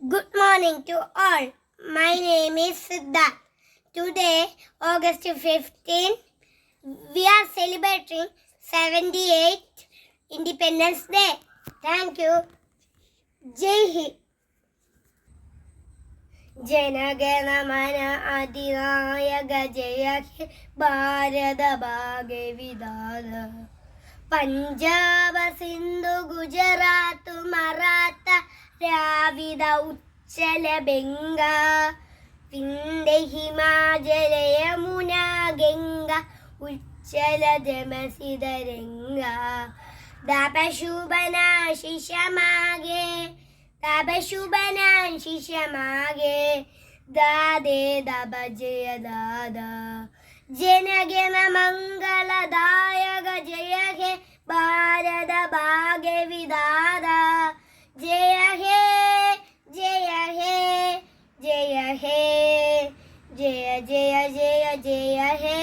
Good morning to all. My name is Siddharth. Today, August 15, we are celebrating 78th Independence Day. Thank you. Jai Hind. Jana Gana Mana അതിനായക ജയ ഭാരത ഭാഗ്യ വിധാത പഞ്ചാബ സിന്ധു ഗുജറാത്ത് മറാത്ത രാവിത ഉച്ചല ബംഗ വിന്ധ്യ ഹിമാചല യമുന ഗംഗ ഉച്ചല ജമസിതരംഗ ദപശുഭനാശിഷമാകെ തപശുഭനാശിഷമാകെ ദാദേ ദപ ജയ ദാദ ജനഗണ ജയ ജയ ജയ ജയ ഹേ.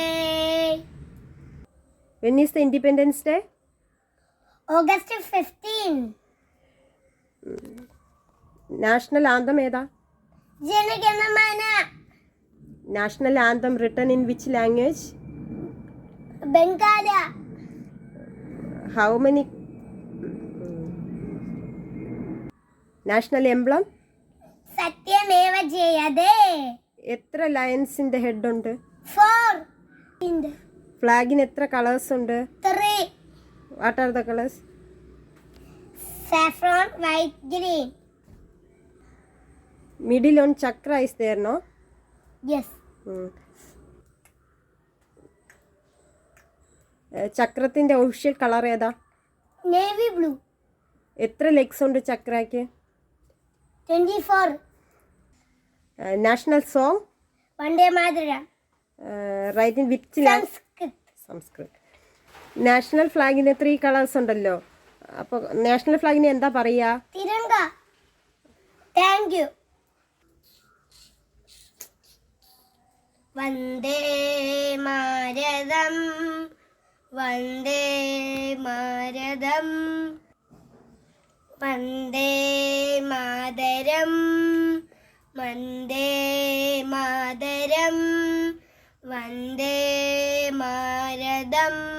When is the independence day August fifteen national anthem ഏതാ? Jana Gana Mana. National anthem written in which language Bangla how many national emblem സത്യമേവ എത്ര ലയൻസിന്റെ ഹെഡ് ഉണ്ട് ഫോർ ഫ്ലാഗിന് എത്ര കളേഴ്സ് ഉണ്ട് what are the colours? Saffron white green. Middle on chakra is there no yes. ചക്രത്തിന്റെ official colour ഏതാ? Navy blue എത്ര legs ഉണ്ട് ചക്രയ്ക്ക്? 24 national song Vande Mataram. Write in which language Sanskrit. National ഫ്ലാഗിന് three colours ഉണ്ടല്ലോ. അപ്പോൾ national ഫ്ലാഗിന് എന്താ പറയുക Tiranga. Thank you Vande Mataram Vande Mataram Vande Mataram. Vande Mataram Vande മാരദം.